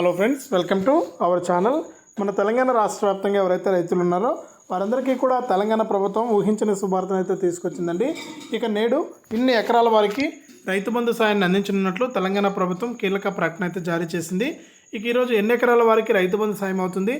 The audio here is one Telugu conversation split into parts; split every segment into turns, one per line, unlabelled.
Hello friends welcome to our channel మన తెలంగాణ రాష్ట్ర వ్యాప్తంగా ఎవరైతే రైతులు ఉన్నారో వారందరికీ కూడా తెలంగాణ ప్రభుత్వం ఊహించిన శుభార్తను అయితే తీసుకొచ్చిందండి. ఇక నేడు ఇన్ని ఎకరాల వారికి రైతు బంధు సాయాన్ని అందించనున్నట్లు తెలంగాణ ప్రభుత్వం కీలక ప్రకటన అయితే జారీ చేసింది. ఇక ఈరోజు ఎన్ని ఎకరాల వారికి రైతు బంధు సాయం అవుతుంది?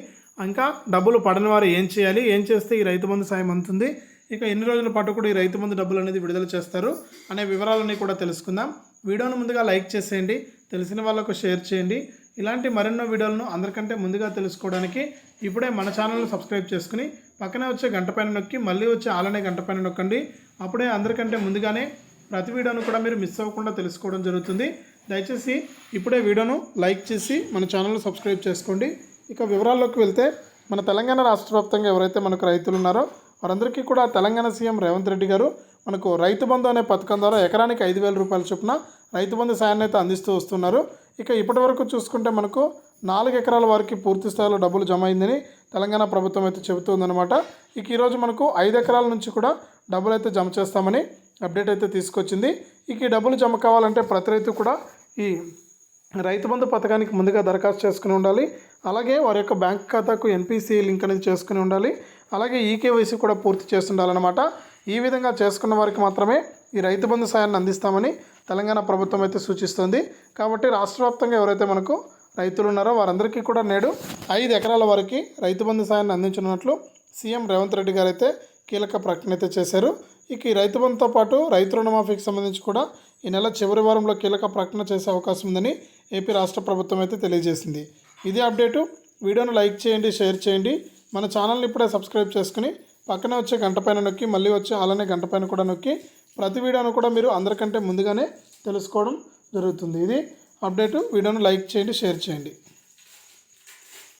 ఇంకా డబ్బులు పడని వారు ఏం చేయాలి? ఏం చేస్తే ఈ రైతు బంధు సాయం అందుతుంది? ఇక ఎన్ని రోజుల పాటు కూడా ఈ రైతు బంధు డబ్బులు అనేది విడుదల చేస్తారు అనే వివరాలన్నీ కూడా తెలుసుకుందాం. వీడియోను ముందుగా లైక్ చేసేయండి. తెలిసిన వాళ్ళకు షేర్ చేయండి. ఇలాంటి మరెన్నో వీడియోలను అందరికంటే ముందుగా తెలుసుకోవడానికి ఇప్పుడే మన ఛానల్ని సబ్స్క్రైబ్ చేసుకుని పక్కనే వచ్చే గంట పైన నొక్కి మళ్ళీ వచ్చే ఆలనే గంట పైన నొక్కండి. అప్పుడే అందరికంటే ముందుగానే ప్రతి వీడియోను కూడా మీరు మిస్ అవ్వకుండా తెలుసుకోవడం జరుగుతుంది. దయచేసి ఇప్పుడే వీడియోను లైక్ చేసి మన ఛానల్ని సబ్స్క్రైబ్ చేసుకోండి. ఇక వివరాల్లోకి వెళ్తే మన తెలంగాణ రాష్ట్ర వ్యాప్తంగా ఎవరైతే మనకు రైతులు ఉన్నారో వారందరికీ కూడా తెలంగాణ సీఎం రేవంత్ రెడ్డి గారు మనకు రైతు బంధు అనే పథకం ద్వారా ఎకరానికి ఐదు వేల రూపాయల చొప్పున రైతు బంధు సాయాన్ని అయితే అందిస్తూ వస్తున్నారు. ఇక ఇప్పటి వరకు చూసుకుంటే మనకు నాలుగు ఎకరాల వారికి పూర్తి స్థాయిలో డబ్బులు జమ అయిందని తెలంగాణ ప్రభుత్వం అయితే చెబుతుందన్నమాట. ఇక ఈరోజు మనకు ఐదు ఎకరాల నుంచి కూడా డబ్బులు అయితే జమ చేస్తామని అప్డేట్ అయితే తీసుకొచ్చింది. ఇక ఈ డబ్బులు జమ కావాలంటే ప్రతి రైతు కూడా ఈ రైతు బంధు పథకానికి ముందుగా దరఖాస్తు చేసుకుని ఉండాలి. అలాగే వారి యొక్క బ్యాంక్ ఖాతాకు ఎన్పిసి లింక్ అనేది చేసుకుని ఉండాలి. అలాగే ఈకేవైసీ కూడా పూర్తి చేస్తుండాలన్నమాట. ఈ విధంగా చేసుకున్న వారికి మాత్రమే ఈ రైతు బంధు సాయాన్ని అందిస్తామని తెలంగాణ ప్రభుత్వం అయితే సూచిస్తుంది. కాబట్టి రాష్ట్ర వ్యాప్తంగా ఎవరైతే మనకు రైతులు ఉన్నారో వారందరికీ కూడా నేడు ఐదు ఎకరాల వరకు రైతు బంధు సాయాన్ని అందించనున్నట్లు సీఎం రేవంత్ రెడ్డి గారు అయితే కీలక ప్రకటన అయితే చేశారు. ఇక ఈ రైతు బంధుతో పాటు రైతు రుణమాఫీకి సంబంధించి కూడా ఈ నెల చివరి వారంలో కీలక ప్రకటన చేసే అవకాశం ఉందని ఏపీ రాష్ట్ర ప్రభుత్వం అయితే తెలియజేసింది. ఇదే అప్డేటు. వీడియోను లైక్ చేయండి షేర్ చేయండి. మన ఛానల్ని ఇప్పుడే సబ్స్క్రైబ్ చేసుకుని పక్కనే వచ్చే గంట పైన నొక్కి మళ్ళీ వచ్చే అలానే గంట పైన కూడా నొక్కి ప్రతి వీడియోను కూడా మీరు అందరికంటే ముందుగానే తెలుసుకోవడం జరుగుతుంది. ఇది అప్డేటు. వీడియోను లైక్ చేయండి షేర్ చేయండి.